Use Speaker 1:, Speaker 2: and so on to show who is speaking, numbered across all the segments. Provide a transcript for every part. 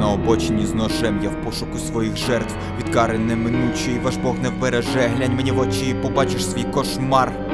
Speaker 1: на обочині з ножем, я в пошуку своїх жертв. Від кари неминучої, ваш Бог не вбереже. Глянь мені в очі і побачиш свій кошмар.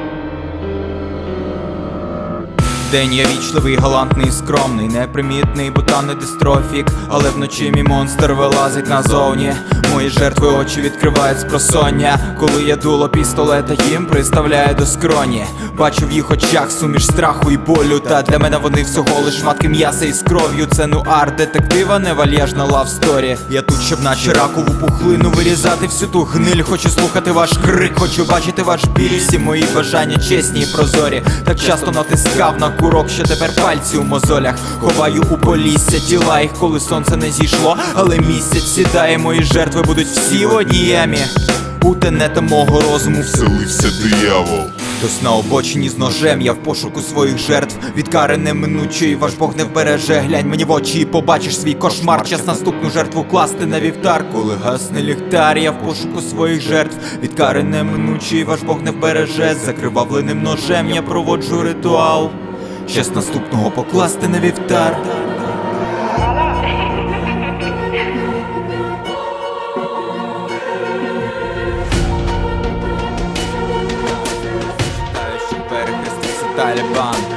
Speaker 1: День. Я вічливий, галантний, скромний, непримітний, бо та не дистрофік. Але вночі мій монстр вилазить назовні. Мої жертви очі відкривають з просоння Коли я дуло пістолета їм приставляю до скроні. Бачу в їх очах суміш страху і болю. Та для мене вони всього лиш шматки м'яса із кров'ю. Це нуар детектива, не вальяжна лавсторі Я тут, щоб наче ракову пухлину вирізати всю ту гниль. Хочу слухати ваш крик, хочу бачити ваш біль. Всі мої бажання чесні і прозорі. Так часто натискав на курок, що тепер пальці у мозолях. Ховаю у полісся тіла їх, коли сонце не зійшло. Але місяць сідає, мої жертви будуть всі в одній ямі. У тенета мого розуму.
Speaker 2: Вселився диявол.
Speaker 1: Хтось на обочині з ножем, я в пошуку своїх жертв. Від кари неминучої, ваш Бог не вбереже. Глянь мені в очі і побачиш свій кошмар. Час наступну жертву класти на вівтар. Коли гасне ліхтар, я в пошуку своїх жертв. Від кари неминучої, ваш Бог не вбереже. Закривавленим ножем я проводжу ритуал. Час наступного покласти на вівтар talibán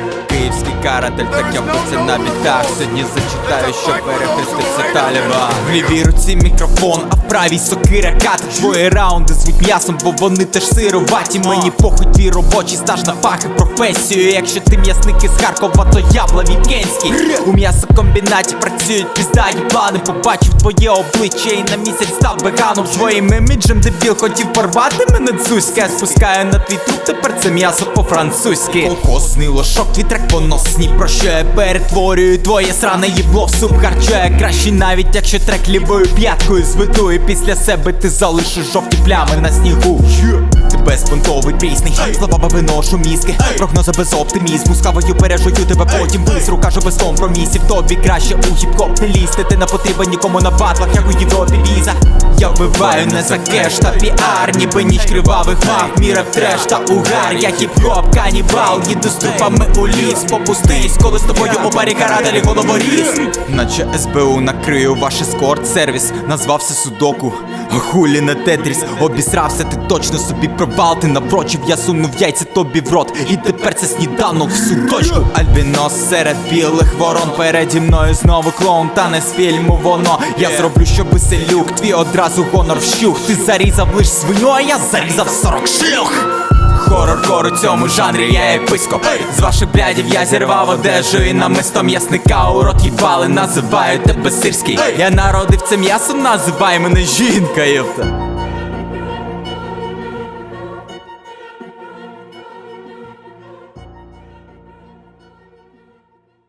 Speaker 1: каратель, так я вбивця на бітах Сьогодні зачитаю, що перехрестився Талібан В лівій руці мікрофон, а в правій сокира ката Твої раунди звуть м'ясом, бо вони теж сироваті Мені похуй твій робочий стаж на фах і професію. Якщо ти м'ясник із Харкова, то я Блавікенський У м'ясокомбінаті працюють піздані плани Побачив твоє обличчя. І на місяць став веганом Своїм іміджем дебіл. Хотів порвати мене дзузька. Я спускаю на твій труп, тепер це м'ясо по-французьки. Колхозний лошок, твій трек поносні Про прощає, перетворюю твоє сране їбло в суп харчує Краще навіть якщо трек лівою п'яткою зведу. Після себе ти залишиш жовті плями на снігу безпонтовий пісний, слова виношу мізки. Прогнози без оптимізму, з кавою пережую тебе потім. Висру, кажу без компромісів. Тобі краще у хіп-хоп не лізти. Ти не потрібен нікому на батлах, як у Європі віза Я вбиваю не за кеш та піар Ніби ніч кривавих мав, міра в треш та угар. Я хіп-хоп, канібал, їду з трупами у ліс. Попустись, коли з тобою у барі карателі головоріз. Наче СБУ накрию ваш ескорт-сервіс. Назвався Судоку, а хулі на Тетріс Обісрався ти точно собі провал Ти напрочив, я сунув яйця тобі в рот. І тепер це сніданок в судочку Альбінос серед білих ворон Переді мною знову клоун, та не з фільму воно. Я зроблю, що селюк, твій одразу гонор вщух. Ти зарізав лиш свиню, а я зарізав 40 шлюх Хорор кор у цьому жанрі, я єпископ З ваших блядів я зірвав одежу і намистом ясника у рот їбали, називаю тебе сирський. Я народив це м'ясом, називай мене жінка, єпта